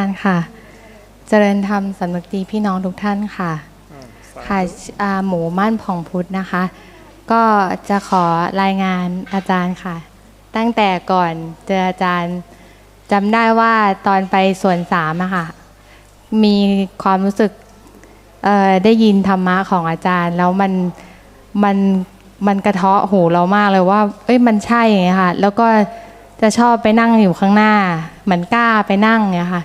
การค่ะ เจริญธรรมสำนึกดีพี่น้องทุกท่านค่ะ ค่ะอ่าหมูม่านผ่องพุทธนะคะ ก็จะขอรายงานอาจารย์ค่ะ ตั้งแต่ก่อนเจออาจารย์จำได้ว่าตอนไปส่วนสามอะค่ะ มีความรู้สึกเอ่อได้ยินธรรมะของอาจารย์ แล้วมันมันมันกระเทาะหูเรามากเลยว่า เอ้ยมันใช่อย่างเงี้ยค่ะ แล้วก็จะชอบไปนั่งอยู่ข้างหน้า เหมือนกล้าไปนั่งเงี้ยค่ะ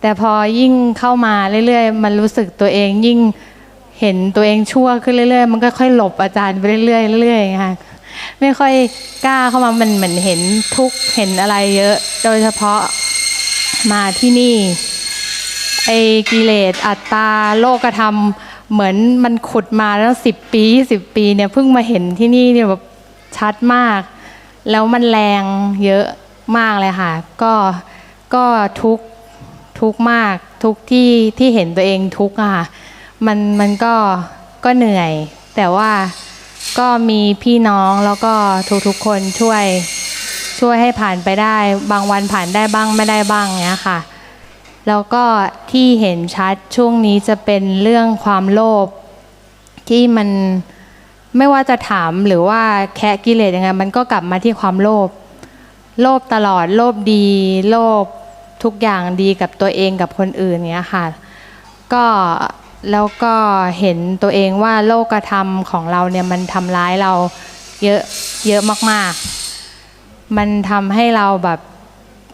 แต่พอยิ่งเข้ามาเรื่อยๆ มันรู้สึกตัวเองยิ่งเห็นตัวเองชั่วขึ้นเรื่อยๆ มันก็ค่อยหลบอาจารย์ไปเรื่อยๆเรื่อยๆค่ะไม่ค่อยกล้าเข้ามามันเหมือนเห็นทุกข์เห็นอะไรเยอะ โดยเฉพาะมาที่นี่ไอ้กิเลสอัตตาโลกธรรม เหมือนมันขุดมาแล้วสิบปีสิบปีเนี่ยเพิ่งมาเห็นที่นี่เนี่ยแบบชัดมาก แล้วมันแรงเยอะมากเลยค่ะ ก็ก็ทุกข์ ทุกข์มากทุกข์ที่ที่เห็นตัวเองทุกข์อะค่ะมันมันก็ก็เหนื่อย แต่ว่าก็มีพี่น้องแล้วก็ทุกๆคนช่วยช่วยให้ผ่านไปได้ บางวันผ่านได้บ้างไม่ได้บ้างเนี้ยค่ะ แล้วก็ที่เห็นชัดช่วงนี้จะเป็นเรื่องความโลภที่มันไม่ว่าจะถามหรือว่าแคะกิเลสยังไงมันก็กลับมาที่ความโลภโลภตลอดโลภดี โลภ ทุกอย่างดีกับตัวเองกับคนอื่นเนี้ยค่ะ ก็แล้วก็เห็นตัวเองว่าโลกธรรมของเราเนี่ยมันทำร้ายเราเยอะเยอะมากๆ มันทำให้เราแบบ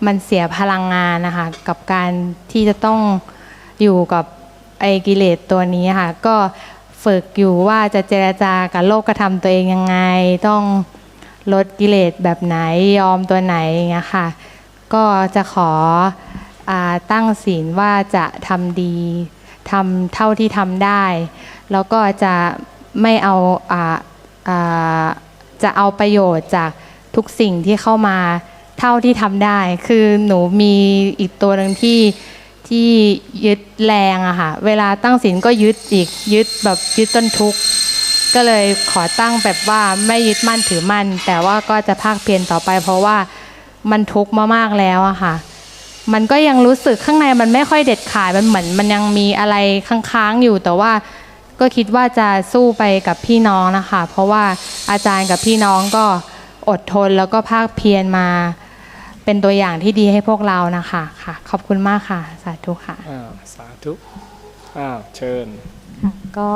มันเสียพลังงานนะคะกับการที่จะต้องอยู่กับไอ้กิเลสตัวนี้ค่ะ ก็ฝึกอยู่ว่าจะเจรจากับโลกกระทำตัวเองยังไง ต้องลดกิเลสแบบไหนยอมตัวไหนอย่างเงี้ยค่ะ ก็จะขออตั้งศีลว่าจะทำดีทำเท่าที่ทำได้ แล้วก็จะไม่เอาอ่าอ่าจะเอาประโยชน์จากทุกสิ่งที่เข้ามาเท่าที่ทำได้ คือหนูมีอีกตัวหนึ่งที่ที่ยึดแรงอะค่ะ เวลาตั้งศีลก็ยึดอีกยึดแบบยึดต้นทุกข์ก็เลยขอตั้งแบบว่าไม่ยึดมั่นถือมั่น แต่ว่าก็จะภาคเพียรต่อไปเพราะว่า มันทุกข์มามากแล้วอะค่ะ มันก็ยังรู้สึกข้างในมันไม่ค่อยเด็ดขาด มันเหมือนมันยังมีอะไรค้างๆอยู่ แต่ว่าก็คิดว่าจะสู้ไปกับพี่น้องนะคะ เพราะว่าอาจารย์กับพี่น้องก็อดทนแล้วก็ภาคเพียรมา เป็นตัวอย่างที่ดีให้พวกเรานะคะค่ะ ขอบคุณมากค่ะ สาธุค่ะ อ้าว สาธุ อ้าว เชิญ ก็